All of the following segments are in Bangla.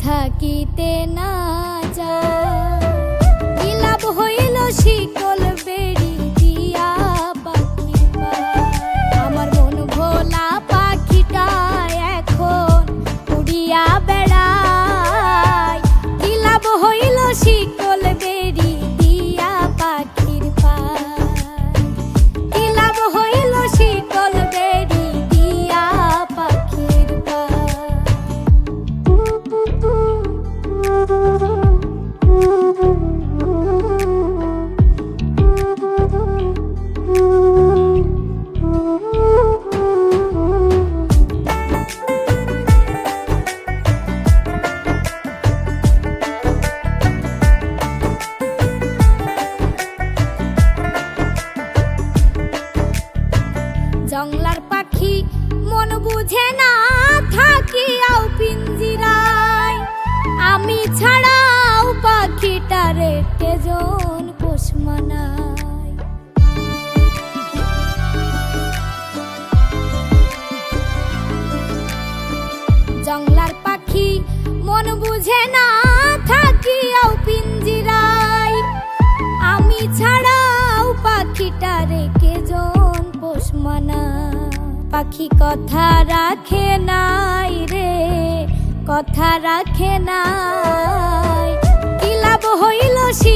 থাকিতে না যায় জংলার পাখি মন বুঝে না থাকি থাকিয়াও পিঞ্জিরায়। আমি ছাড়াও পাখিটারে কেজন পোষ পাখি কথা রাখে নাই রে কথা রাখে নাই। কি লাভ হইল শিকল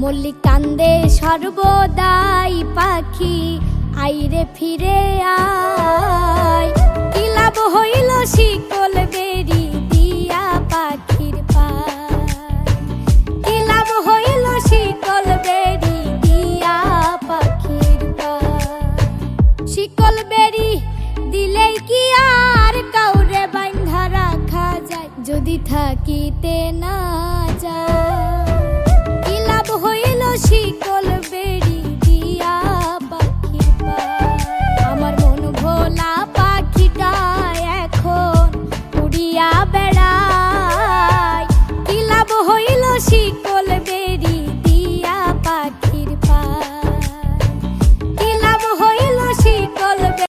মল্লিক কান্দে সর্বদাই পাখি, আইরে ফিরে আয়। হইল শিকল বেরি দিয়া পাখির কি লাভ হইল শিকল বেরি দিয়া পাখির শিকল বেরি দিলেই কি আর কাউরে বান্ধা রাখা যায়? যদি থাকিতে না